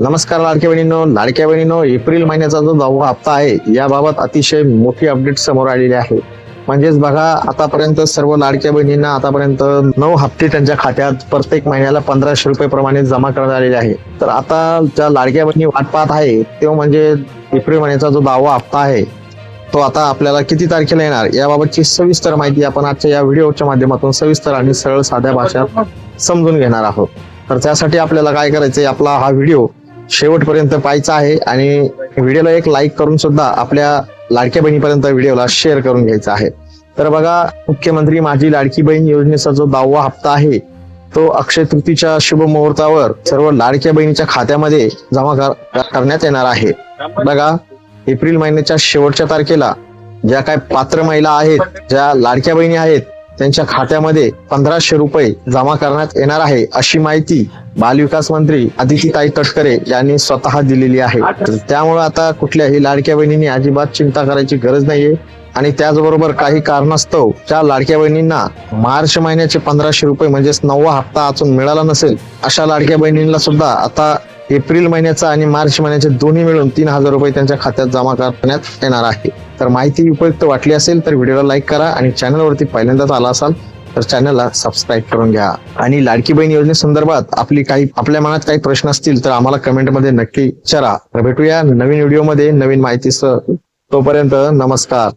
नमस्कार लाडक्या बहिणीनो लाडक्या बहिणीनो एप्रिल महिन्याचा जो दहावा हप्ता आहे याबाबत अतिशय मोठी अपडेट समोर आलेली आहे. म्हणजेच बघा आतापर्यंत सर्व लाडक्या बहिणींना आतापर्यंत नऊ हप्ते त्यांच्या खात्यात प्रत्येक महिन्याला पंधराशे रुपये प्रमाणे जमा करण्यात आलेले आहे. तर आता ज्या लाडक्या बहिणी वाट पाहत आहे तो म्हणजे एप्रिल महिन्याचा जो दहावा हप्ता आहे तो आता आपल्याला किती तारखेला येणार याबाबतची सविस्तर माहिती आपण आजच्या या व्हिडिओच्या माध्यमातून सविस्तर आणि सरळ साध्या भाषेत समजून घेणार आहोत. तर त्यासाठी आपल्याला काय करायचंय आपला हा व्हिडिओ शेवटपर्यंत पाहायचा आहे आणि व्हिडिओला एक लाईक करून सुद्धा आपल्या लाडक्या बहिणीपर्यंत व्हिडिओला शेअर करून घ्यायचा आहे. तर बघा मुख्यमंत्री माझी लाडकी बहीण योजनेचा जो दहावा हप्ता आहे तो अक्षय तृतीच्या शुभ मुहूर्तावर सर्व लाडक्या बहिणीच्या खात्यामध्ये जमा करण्यात येणार आहे. बघा एप्रिल महिन्याच्या शेवटच्या तारखेला ज्या काय पात्र महिला आहेत ज्या लाडक्या बहिणी आहेत त्यांच्या खात्यामध्ये पंधराशे रुपये जमा करण्यात येणार आहे अशी माहिती बालविकास मंत्री अदितीताई तटकरे यांनी स्वतः दिलेली आहे. त्यामुळे आता कुठल्याही लाडक्या बहिणींनी अजिबात चिंता करायची गरज नाहीये. आणि त्याचबरोबर काही कारणास्तव त्या लाडक्या बहिणींना मार्च महिन्याचे पंधराशे रुपये म्हणजेच नववा हप्ता अजून मिळाला नसेल अशा लाडक्या बहिणींना सुद्धा आता एप्रिल महिन्याचा आणि मार्च महिन्याचे दोन्ही मिळून तीन हजार रुपये त्यांच्या खात्यात जमा करण्यात येणार आहे. तर माहिती उपयुक्त वाटली असेल तर व्हिडिओला लाईक करा आणि चॅनलवरती पहिल्यांदाच आला असाल तर चॅनलला सबस्क्राईब करून घ्या. आणि लाडकी बहीण योजनेसंदर्भात आपली काही आपल्या मनात काही प्रश्न असतील तर आम्हाला कमेंटमध्ये नक्की विचारा. तर भेटूया नवीन व्हिडिओमध्ये नवीन माहितीसह. तोपर्यंत नमस्कार.